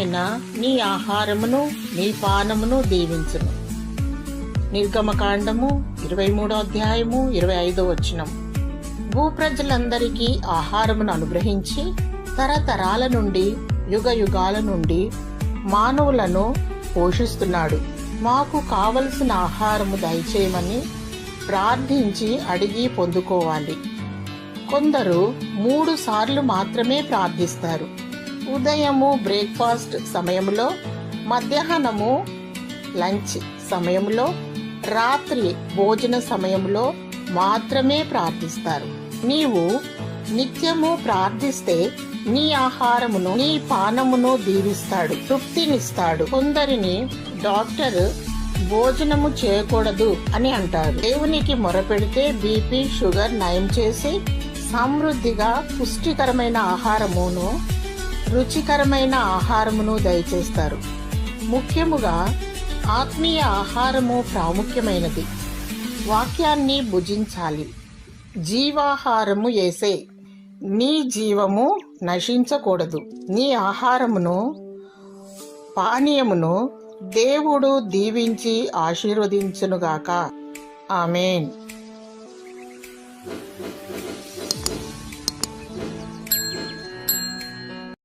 ఆయన నీ ఆహారమును నీ పానమును దీవించును. నిర్గమకాండము ఇరవై మూడో అధ్యాయము ఇరవై ఐదో వచనం. భూప్రజలందరికీ ఆహారమును అనుగ్రహించి తరతరాల నుండి యుగ యుగాల నుండి మానవులను పోషిస్తున్నాడు. మాకు కావలసిన ఆహారము దయచేయమని ప్రార్థించి అడిగి పొందుకోవాలి. కొందరు మూడు సార్లు మాత్రమే ప్రార్థిస్తారు. ఉదయము బ్రేక్ఫాస్ట్ సమయంలో మధ్యాహ్నము లంచ్ సమయంలో రాత్రి భోజన సమయంలో మాత్రమే ప్రార్థిస్తారు. నీవు నిత్యము ప్రార్థిస్తే నీ ఆహారమును నీ పానమును దీవిస్తాడు తృప్తినిస్తాడు. కొందరిని డాక్టర్ భోజనము చేయకూడదు అని అంటారు. దేవునికి మొరపెడితే బీపీ షుగర్ నయం చేసి సమృద్ధిగా పుష్టికరమైన ఆహారమును రుచికరమైన ఆహారమును దయచేస్తారు. ముఖ్యముగా ఆత్మీయ ఆహారము ప్రాముఖ్యమైనది. వాక్యాన్ని భుజించాలి. జీవాహారము వేసే నీ జీవము నశించకూడదు. నీ ఆహారమును పానీయమును దేవుడు దీవించి ఆశీర్వదించునుగాక. ఆమెన్.